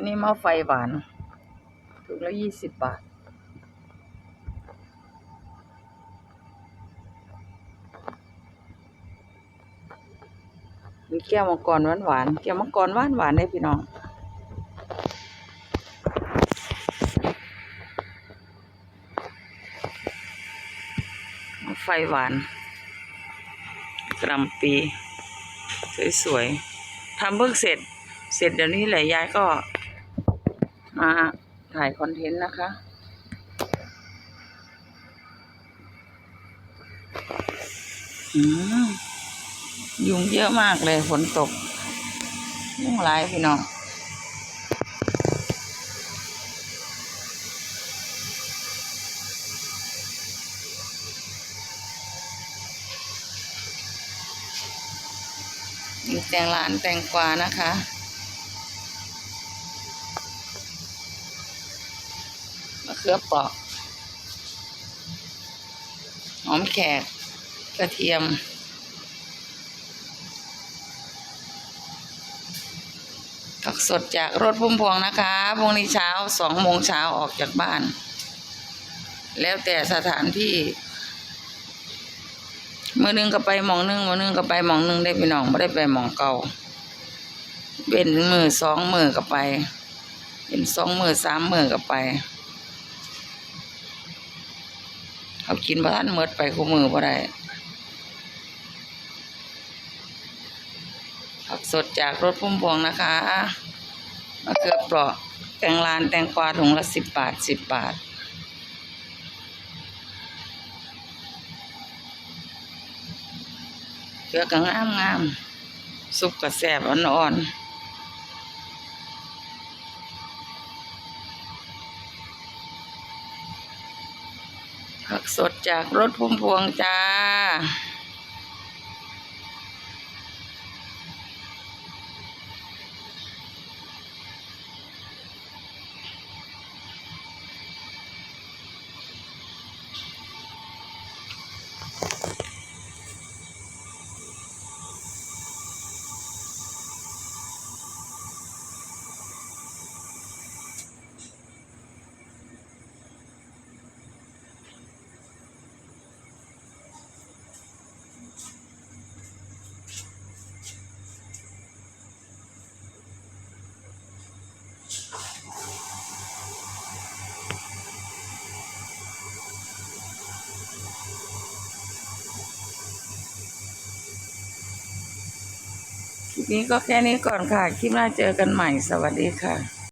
อันนี้หม้อไฟหวาน ถุงละยี่สิบบาท มีแก้วมังกรหวานหวานแก้วมังกรหวานหวานได้พี่น้องไฟหวานกรัมปี สวยๆทำเพิ่งเสร็จ เสร็จเดี๋ยวนี้แหละยายก็ มาถ่ายคอนเทนต์นะคะอืมยุงเยอะมากเลยฝนตก ยุ่งหลายพี่น้องมีแตงร้านแตงกวานะคะ เขือเปราะหอมแขกกระเทียม ผักสดจากรถพุ่มพวงนะคะพรุ่งนี้เช้าสองโมงเช้าออกจากบ้าน แล้วแต่สถานที่มือหนึงก็ไปหมองหนึงมือหนึงก็ไปหมองหนึงได้พี่น้องไม่ได้ไปหมองเก่าเป็นมือสองมือก็ไป เป็นสองมือสามมือก็ไป เขากินพระท่านเมิดไปคู่มือบ่ได้ผักสดจากรถพุ่มพวงนะคะมะเขือเปราะแตงลานแตงกวาถุงละสิบบาทสิบบาท เกลือก็งามงามๆซุปก็แซ่บอ่อนๆ ผักสดจากรถพุ่มพวงจ้า คลิปนี้ก็แค่นี้ก่อนค่ะ คลิปหน้าเจอกันใหม่ สวัสดีค่ะ